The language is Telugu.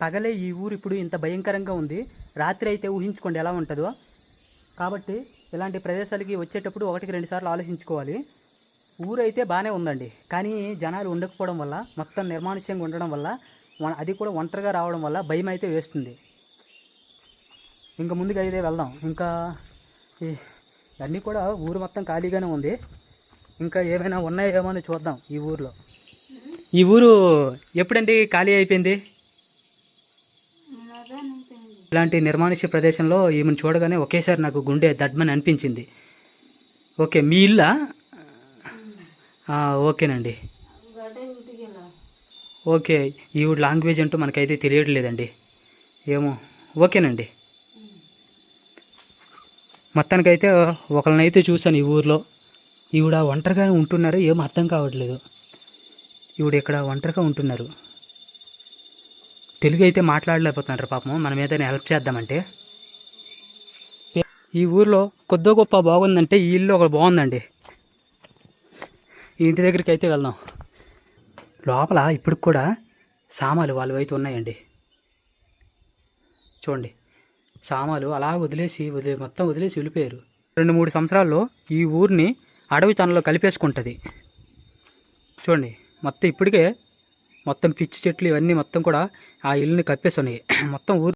పగలే ఈ ఊరు ఇప్పుడు ఇంత భయంకరంగా ఉంది. రాత్రి అయితే ఊహించుకోండి ఎలా ఉంటుందో. కాబట్టి ఇలాంటి ప్రదేశాలకి వచ్చేటప్పుడు ఒకటికి రెండు సార్లు ఆలోచించుకోవాలి. ఊరు అయితే బాగానే ఉందండి. కానీ జనాలు ఉండకపోవడం వల్ల మొత్తం నిర్మానుష్యంగా ఉండడం వల్ల అది కూడా ఒంటరిగా రావడం వల్ల భయం అయితే వేస్తుంది. ఇంకా ముందుకు అయితే వెళ్దాం. ఇంకా అన్నీ కూడా ఊరు మొత్తం ఖాళీగానే ఉంది. ఇంకా ఏమైనా ఉన్నాయేమో అని చూద్దాం ఈ ఊర్లో. ఈ ఊరు ఎప్పుడండి ఖాళీ అయిపోయింది? ఇలాంటి నిర్మానుష్య ప్రదేశంలో ఈమెను చూడగానే ఒకేసారి నాకు గుండె దడ్మని అనిపించింది. ఓకే మీ ఇల్లా? ఓకేనండి. ఓకే ఈవిడ లాంగ్వేజ్ అంటూ మనకైతే తెలియట్లేదండి. ఏమో ఓకేనండి. మొత్తానికైతే ఒకరినైతే చూశాను ఈ ఊర్లో. ఈవిడ ఒంటరిగా ఉంటున్నారు ఏం అర్థం కావట్లేదు. ఈవిడ ఇక్కడ ఒంటరిగా ఉంటున్నారు. తెలుగు అయితే మాట్లాడలేకపోతున్నారు పాపం మనం ఏదైనా హెల్ప్ చేద్దామంటే. ఈ ఊర్లో కొద్ది గొప్ప బాగుందంటే ఈ ఇల్లు ఒకటి బాగుందండి. ఈ ఇంటి దగ్గరికి అయితే వెళ్దాం. లోపల ఇప్పటికి కూడా సామాలు వాళ్ళు అయితే ఉన్నాయండి. చూడండి. సామాలు అలా వదిలేసి వదిలే మొత్తం వదిలేసి వెళ్ళిపోయారు. రెండు మూడు సంవత్సరాల్లో ఈ ఊరిని అడవి తనలో కలిపేసుకుంటుంది. చూడండి. మొత్తం ఇప్పటికే మొత్తం పిచ్చి చెట్లు ఇవన్నీ మొత్తం కూడా ఆ ఇల్లుని కప్పేసి ఉన్నాయి. మొత్తం ఊరు